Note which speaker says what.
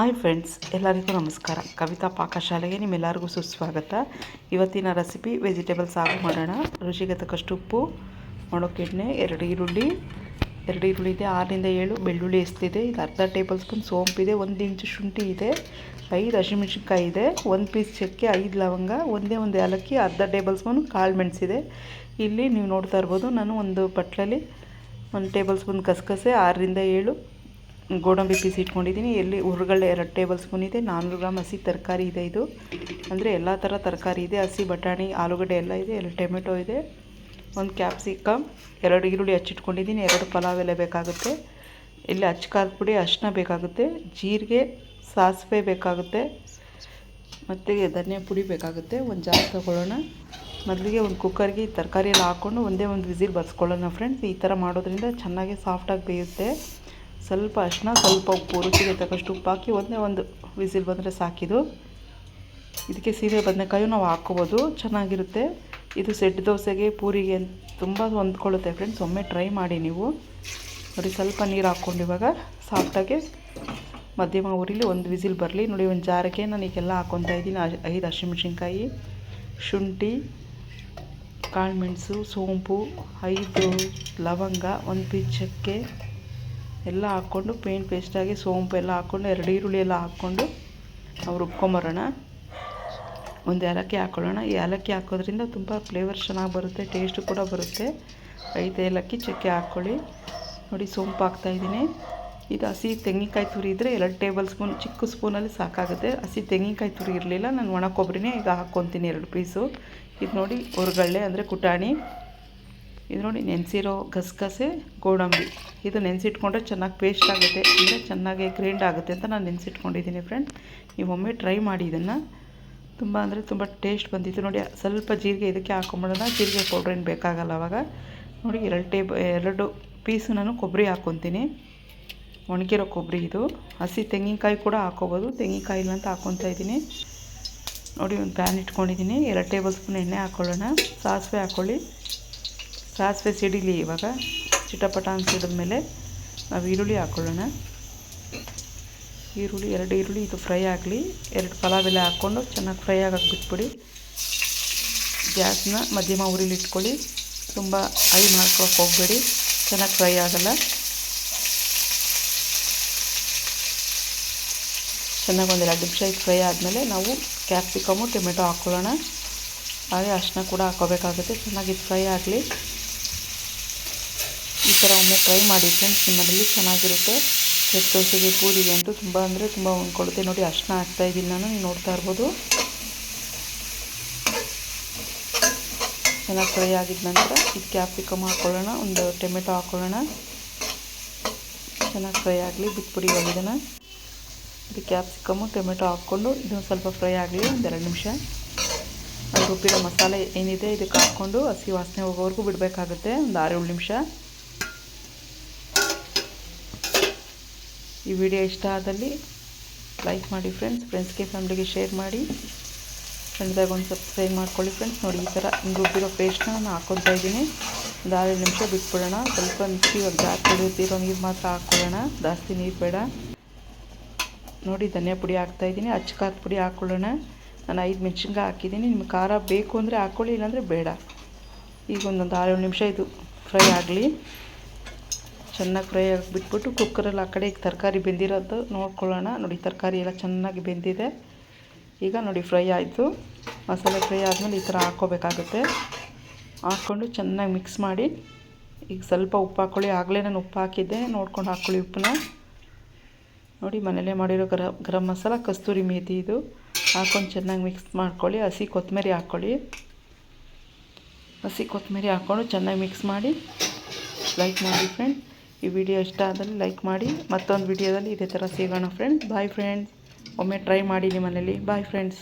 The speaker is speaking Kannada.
Speaker 1: ಹಾಯ್ ಫ್ರೆಂಡ್ಸ್, ಎಲ್ಲರಿಗೂ ನಮಸ್ಕಾರ. ಕವಿತಾ ಪಾಕಶಾಲೆಗೆ ನಿಮ್ಮೆಲ್ಲರಿಗೂ ಸುಸ್ವಾಗತ. ಇವತ್ತಿನ ರೆಸಿಪಿ ವೆಜಿಟೇಬಲ್ ಸಾಗು ಮಾಡೋಣ. ರುಚಿಗೆ ತಕ್ಕಷ್ಟು ಉಪ್ಪು ಮೊಳಕೆಣ್ಣೆ ಎರಡು ಈರುಳ್ಳಿ. ಎರಡು ಈರುಳ್ಳಿ ಇದೆ, ಆರರಿಂದ ಏಳು ಬೆಳ್ಳುಳ್ಳಿ ಎಷ್ಟಿದೆ ಇದು ಅರ್ಧ ಟೇಬಲ್ ಸ್ಪೂನ್ ಸೋಂಪಿದೆ ಒಂದು ಇಂಚು ಶುಂಠಿ ಇದೆ, ಐದು ಹಸಿಮೆಣ್ಸಿನ್ಕಾಯಿ ಇದೆ, ಒಂದು ಪೀಸ್ ಚಕ್ಕೆ, ಐದು ಲವಂಗ, ಒಂದೇ ಒಂದು ಏಲಕ್ಕಿ, ಅರ್ಧ ಟೇಬಲ್ ಸ್ಪೂನ್ ಕಾಳು ಮೆಣಸಿದೆ ಇಲ್ಲಿ ನೀವು ನೋಡ್ತಾ ಇರ್ಬೋದು, ನಾನು ಒಂದು ಬಟ್ಲಲ್ಲಿ ಒಂದು ಟೇಬಲ್ ಸ್ಪೂನ್ ಕಸಕಸೆ ಆರರಿಂದ ಏಳು ಗೋಡಂಬಿ ಪೀಸ್ ಇಟ್ಕೊಂಡಿದ್ದೀನಿ. ಎಲ್ಲಿ ಹುರುಗಳ್ಳೆ ಎರಡು ಟೇಬಲ್ ಸ್ಪೂನ್ ಇದೆ ನಾನ್ನೂರು ಗ್ರಾಮ್ ಹಸಿ ತರಕಾರಿ ಇದೆ ಇದು. ಅಂದರೆ ಎಲ್ಲ ಥರ ತರಕಾರಿ ಇದೆ, ಹಸಿ ಬಟಾಣಿ, ಆಲೂಗಡ್ಡೆ ಎಲ್ಲ ಇದೆ ಎರಡು ಟೊಮೆಟೊ ಇದೆ. ಒಂದು ಕ್ಯಾಪ್ಸಿಕಮ್, ಎರಡು ಈರುಳ್ಳಿ ಹಚ್ಚಿಟ್ಕೊಂಡಿದ್ದೀನಿ, ಎರಡು ಪಲಾವ್ ಎಲೆ ಬೇಕಾಗುತ್ತೆ. ಇಲ್ಲಿ ಅಚ್ಚ ಖಾರದ ಪುಡಿ, ಅರಿಶಿನ ಬೇಕಾಗುತ್ತೆ, ಜೀರಿಗೆ, ಸಾಸಿವೆ ಬೇಕಾಗುತ್ತೆ, ಮತ್ತು ಧನಿಯಾ ಪುಡಿ ಬೇಕಾಗುತ್ತೆ. ಒಂದು ಜಾರ್ ತೊಗೊಳ್ಳೋಣ. ಮೊದಲಿಗೆ ಒಂದು ಕುಕ್ಕರ್ಗೆ ತರಕಾರಿ ಎಲ್ಲ ಹಾಕ್ಕೊಂಡು ಒಂದೇ ಒಂದು ವಿಸಿಲ್ ಬರ್ಸ್ಕೊಳ್ಳೋಣ ಫ್ರೆಂಡ್ಸ್ ಈ ಥರ ಮಾಡೋದ್ರಿಂದ ಚೆನ್ನಾಗಿ ಸಾಫ್ಟಾಗಿ ಬೇಯುತ್ತೆ. ಸ್ವಲ್ಪ ಅರಿಶಿನ ಸ್ವಲ್ಪ ಉಪ್ಪು, ರುಚಿಗೆ ತಕ್ಕಷ್ಟು ಉಪ್ಪು ಹಾಕಿ ಒಂದೇ ಒಂದು ವಿಸಿಲ್ ಬಂದರೆ ಸಾಕಿದು ಇದಕ್ಕೆ ಸೀರೆ ಬದನೆಕಾಯು ನಾವು ಹಾಕ್ಕೋಬೋದು ಚೆನ್ನಾಗಿರುತ್ತೆ. ಇದು ಸೆಟ್ ದೋಸೆಗೆ, ಪೂರಿಗೆ ತುಂಬ ಹೊಂದ್ಕೊಳ್ಳುತ್ತೆ ಫ್ರೆಂಡ್ಸ್ ಒಮ್ಮೆ ಟ್ರೈ ಮಾಡಿ ನೀವು. ನೋಡಿ, ಸ್ವಲ್ಪ ನೀರು ಹಾಕ್ಕೊಂಡು ಇವಾಗ ಸಾಫ್ಟಾಗಿ ಮಧ್ಯಮ ಊರಿಲಿ ಒಂದು ವಿಸಿಲ್ ಬರಲಿ. ನೋಡಿ, ಒಂದು ಜಾರಕ್ಕೆ ನಾನು ಈಗೆಲ್ಲ ಹಾಕ್ಕೊತಾ ಇದ್ದೀನಿ. ಐದು ಹಸಿಮೆಣ್ಸಿನ್ಕಾಯಿ, ಶುಂಠಿ ಕಾಳುಮೆಣಸು ಸೋಂಪು, ಐದು ಲವಂಗ, ಒಂದು ಪೀಚಕ್ಕೆ ಚಕ್ಕೆ ಎಲ್ಲ ಹಾಕ್ಕೊಂಡು ಪೇಂಟ್ ಪೇಸ್ಟಾಗಿ ಸೋಂಪು ಎಲ್ಲ ಹಾಕ್ಕೊಂಡು ಎರಡು ಈರುಳ್ಳಿ ಎಲ್ಲ ಹಾಕ್ಕೊಂಡು ನಾವು ರುಬ್ಕೊಂಬರೋಣ. ಒಂದು ಏಲಕ್ಕಿ ಹಾಕ್ಕೊಳ್ಳೋಣ ಈ ಏಲಕ್ಕಿ ಹಾಕೋದ್ರಿಂದ ತುಂಬ ಫ್ಲೇವರ್ ಚೆನ್ನಾಗಿ ಬರುತ್ತೆ ಟೇಸ್ಟು ಕೂಡ ಬರುತ್ತೆ. ಐದು ಏಲಕ್ಕಿ ಚಕ್ಕೆ ಹಾಕ್ಕೊಳ್ಳಿ ನೋಡಿ ಸೋಂಪು ಹಾಕ್ತಾಯಿದ್ದೀನಿ ಇದು ಹಸಿ ತೆಂಗಿನಕಾಯಿ ತುರಿ ಇದ್ದರೆ ಎರಡು ಟೇಬಲ್ ಸ್ಪೂನ್ ಚಿಕ್ಕ ಸ್ಪೂನಲ್ಲಿ ಸಾಕಾಗುತ್ತೆ. ಹಸಿ ತೆಂಗಿನಕಾಯಿ ತುರಿ ಇರಲಿಲ್ಲ, ನಾನು ಒಣ ಕೊಬ್ಬರಿನೇ ಈಗ ಹಾಕ್ಕೊತೀನಿ ಎರಡು ಪೀಸು ಇದು ನೋಡಿ ಹೊರಗಳ್ಳೆ ಅಂದರೆ ಕುಟಾಣಿ. ಇದು ನೋಡಿ ನೆನೆಸಿರೋ ಗಸಗಸೆ ಗೋಡಂಬಿ. ಇದು ನೆನೆಸಿಟ್ಕೊಂಡ್ರೆ ಚೆನ್ನಾಗಿ ಪೇಸ್ಟ್ ಆಗುತ್ತೆ, ಅಂದರೆ ಚೆನ್ನಾಗಿ ಗ್ರೈಂಡ್ ಆಗುತ್ತೆ ಅಂತ ನಾನು ನೆನೆಸಿಟ್ಕೊಂಡಿದ್ದೀನಿ ಫ್ರೆಂಡ್ ನೀವು ಒಮ್ಮೆ ಟ್ರೈ ಮಾಡಿ ಇದನ್ನು. ತುಂಬ ಅಂದರೆ ತುಂಬ ಟೇಸ್ಟ್ ಬಂದಿತ್ತು. ನೋಡಿ, ಸ್ವಲ್ಪ ಜೀರಿಗೆ ಇದಕ್ಕೆ ಹಾಕೊಂಬಿಡೋಣ. ಜೀರಿಗೆ ಪೌಡ್ರ್ ಏನು ಬೇಕಾಗಲ್ಲ ಅವಾಗ. ನೋಡಿ, ಎರಡು ಟೇಬ್ ಎರಡು ಪೀಸು ನಾನು ಕೊಬ್ಬರಿ ಹಾಕ್ಕೊತೀನಿ ಒಣಗಿರೋ ಕೊಬ್ಬರಿ ಇದು. ಹಸಿ ತೆಂಗಿನಕಾಯಿ ಕೂಡ ಹಾಕೋಬೋದು. ತೆಂಗಿನಕಾಯಿ ಇಲ್ಲ ಅಂತ ಹಾಕ್ಕೊತಾ ಇದ್ದೀನಿ. ನೋಡಿ, ಒಂದು ಪ್ಯಾನ್ ಇಟ್ಕೊಂಡಿದ್ದೀನಿ. ಎರಡು ಟೇಬಲ್ ಸ್ಪೂನ್ ಎಣ್ಣೆ ಹಾಕ್ಕೊಳ್ಳೋಣ ಸಾಸಿವೆ ಹಾಕ್ಕೊಳ್ಳಿ ಸಾಸಿವೆ ಸಿಡಿಲಿ ಇವಾಗ. ಚಿಟಪಟ ಮೇಲೆ ನಾವು ಈರುಳ್ಳಿ ಹಾಕ್ಕೊಳ್ಳೋಣ ಈರುಳ್ಳಿ, ಎರಡು ಈರುಳ್ಳಿ, ಇದು ಫ್ರೈ ಆಗಲಿ. ಎರಡು ಪಲಾವೆಲ್ಲ ಹಾಕ್ಕೊಂಡು ಚೆನ್ನಾಗಿ ಫ್ರೈ ಆಗಕ್ಕೆ ಬಿಟ್ಬಿಡಿ. ಗ್ಯಾಸ್ನ ಮಧ್ಯಮ ಉರಿಲಿ ಇಟ್ಕೊಳ್ಳಿ. ತುಂಬ ಹೈ ಮಾಡ್ಕೊಳಕ್ಕೆ ಹೋಗಬೇಡಿ. ಚೆನ್ನಾಗಿ ಫ್ರೈ ಆಗಲ್ಲ. ಚೆನ್ನಾಗಿ ಒಂದು ಎರಡು ನಿಮಿಷ ಫ್ರೈ ಆದಮೇಲೆ ನಾವು ಕ್ಯಾಪ್ಸಿಕಮು, ಟೊಮೆಟೊ ಹಾಕ್ಕೊಳ್ಳೋಣ ಹಾಗೆ ಅರಿಶಿನ ಕೂಡ ಹಾಕೋಬೇಕಾಗುತ್ತೆ. ಚೆನ್ನಾಗಿ ಫ್ರೈ ಆಗಲಿ. ಈ ಥರ ಒಮ್ಮೆ ಟ್ರೈ ಮಾಡಿ ಫ್ರೆಂಡ್ಸ್ ನಿಮ್ಮಲ್ಲಿ ಚೆನ್ನಾಗಿರುತ್ತೆ. ಸೆಟ್ ದೋಸೆಗೆ ಪೂರಿಗೆ ಅಂತೂ ತುಂಬ ಅಂದರೆ ತುಂಬ ಹೊಂದ್ಕೊಳ್ಳುತ್ತೆ ನೋಡಿ ಅರ್ಶಿನ ಹಾಕ್ತಾಯಿದ್ದೀನಿ ನಾನು, ನೀವು ನೋಡ್ತಾ ಇರ್ಬೋದು. ಚೆನ್ನಾಗಿ ಫ್ರೈ ಆಗಿದ ನಂತರ ಇದು ಕ್ಯಾಪ್ಸಿಕಮ್ ಹಾಕ್ಕೊಳ್ಳೋಣ ಒಂದು ಟೊಮೆಟೊ ಹಾಕ್ಕೊಳ್ಳೋಣ ಚೆನ್ನಾಗಿ ಫ್ರೈ ಆಗಲಿ, ಬಿಟ್ಬಿಡಿ ಇದನ್ನು. ಇದು ಕ್ಯಾಪ್ಸಿಕಮ್ಮು ಟೊಮೆಟೊ ಹಾಕ್ಕೊಂಡು ಇದನ್ನು ಸ್ವಲ್ಪ ಫ್ರೈ ಆಗಲಿ ಒಂದೆರಡು ನಿಮಿಷ. ಅದು ರುಬ್ಬಿರೋ ಮಸಾಲೆ ಏನಿದೆ ಇದಕ್ಕೆ ಹಾಕ್ಕೊಂಡು ಹಸಿ ವಾಸನೆ ಹೋಗೋವರೆಗೂ ಬಿಡಬೇಕಾಗುತ್ತೆ, ಒಂದು ಆರು ಏಳು ನಿಮಿಷ. ಈ ವಿಡಿಯೋ ಇಷ್ಟ ಆದಲ್ಲಿ ಲೈಕ್ ಮಾಡಿ ಫ್ರೆಂಡ್ಸ್ ಫ್ರೆಂಡ್ಸ್ಗೆ ಫ್ಯಾಮ್ಲಿಗೆ ಶೇರ್ ಮಾಡಿ. ಫ್ರೆಂಡ್ದಾಗ ಒಂದು ಸಬ್ಸ್ಕ್ರೈಬ್ ಮಾಡ್ಕೊಳ್ಳಿ ಫ್ರೆಂಡ್ಸ್ ನೋಡಿ, ಈ ಥರ ರುಬ್ಬಿರೋ ಪೇಸ್ಟ್ನ ನಾನು ಹಾಕೊತಾ ಇದ್ದೀನಿ. ಒಂದು ಆರು ನಿಮಿಷ ಬಿಟ್ಬಿಡೋಣ. ಸ್ವಲ್ಪ ಮಿಕ್ಸಿ ಇವಾಗ ಜಾಸ್ತಿ ಬಿಡುತ್ತಿರೋ ನೀರು ಮಾತ್ರ ಹಾಕ್ಕೊಳ್ಳೋಣ. ಜಾಸ್ತಿ ನೀರು ಬೇಡ. ನೋಡಿ, ಧನಿಯಾ ಪುಡಿ ಹಾಕ್ತಾಯಿದ್ದೀನಿ ಅಚ್ಚ ಖಾರದ ಪುಡಿ ಹಾಕ್ಕೊಳ್ಳೋಣ. ನಾನು ಐದು ಮೆಣಸಿನ್ಕಾಯಿ ಹಾಕಿದ್ದೀನಿ. ನಿಮ್ಗೆ ಖಾರ ಬೇಕು ಅಂದರೆ ಹಾಕ್ಕೊಳ್ಳಿ, ಇಲ್ಲಾಂದರೆ ಬೇಡ. ಈಗ ಒಂದೊಂದು ಆರು ಏಳು ನಿಮಿಷ ಇದು ಫ್ರೈ ಆಗಲಿ. ಚೆನ್ನಾಗಿ ಫ್ರೈ ಆಗಿಬಿಟ್ಬಿಟ್ಟು ಕುಕ್ಕರಲ್ಲಿ ಆ ಕಡೆ ತರಕಾರಿ ಬೆಂದಿರೋದು ನೋಡ್ಕೊಳ್ಳೋಣ. ನೋಡಿ, ತರಕಾರಿ ಎಲ್ಲ ಚೆನ್ನಾಗಿ ಬೆಂದಿದೆ. ಈಗ ನೋಡಿ ಫ್ರೈ ಆಯಿತು. ಮಸಾಲೆ ಫ್ರೈ ಆದಮೇಲೆ ಈ ಥರ ಹಾಕ್ಕೋಬೇಕಾಗುತ್ತೆ. ಹಾಕ್ಕೊಂಡು ಚೆನ್ನಾಗಿ ಮಿಕ್ಸ್ ಮಾಡಿ. ಈಗ ಸ್ವಲ್ಪ ಉಪ್ಪು ಹಾಕ್ಕೊಳ್ಳಿ ಆಗಲೇ ನಾನು ಉಪ್ಪು ಹಾಕಿದ್ದೆ. ನೋಡ್ಕೊಂಡು ಹಾಕ್ಕೊಳ್ಳಿ ಉಪ್ಪನ್ನ. ನೋಡಿ, ಮನೇಲೇ ಮಾಡಿರೋ ಗರ, ಗರಂ ಮಸಾಲ ಕಸ್ತೂರಿ ಮೇಥಿ ಇದು. ಹಾಕ್ಕೊಂಡು ಚೆನ್ನಾಗಿ ಮಿಕ್ಸ್ ಮಾಡ್ಕೊಳ್ಳಿ. ಹಸಿ ಕೊತ್ತಂಬರಿ ಹಾಕ್ಕೊಳ್ಳಿ ಹಸಿ ಕೊತ್ತಂಬರಿ ಹಾಕ್ಕೊಂಡು ಚೆನ್ನಾಗಿ ಮಿಕ್ಸ್ ಮಾಡಿ. ಲೈಕ್ ಮಾಡಿ ಫ್ರೆಂಡ್ ಈ ವಿಡಿಯೋ ಇಷ್ಟ ಆದಲ್ಲಿ ಲೈಕ್ ಮಾಡಿ, ಮತ್ತೊಂದು ವಿಡಿಯೋದಲ್ಲಿ ಇದೇ ಥರ ಸಿಗೋಣ ಫ್ರೆಂಡ್ಸ್ ಬಾಯ್ ಫ್ರೆಂಡ್ಸ್ ಒಮ್ಮೆ ಟ್ರೈ ಮಾಡಿ ನಿಮ್ಮನೇಲಿ. Bye friends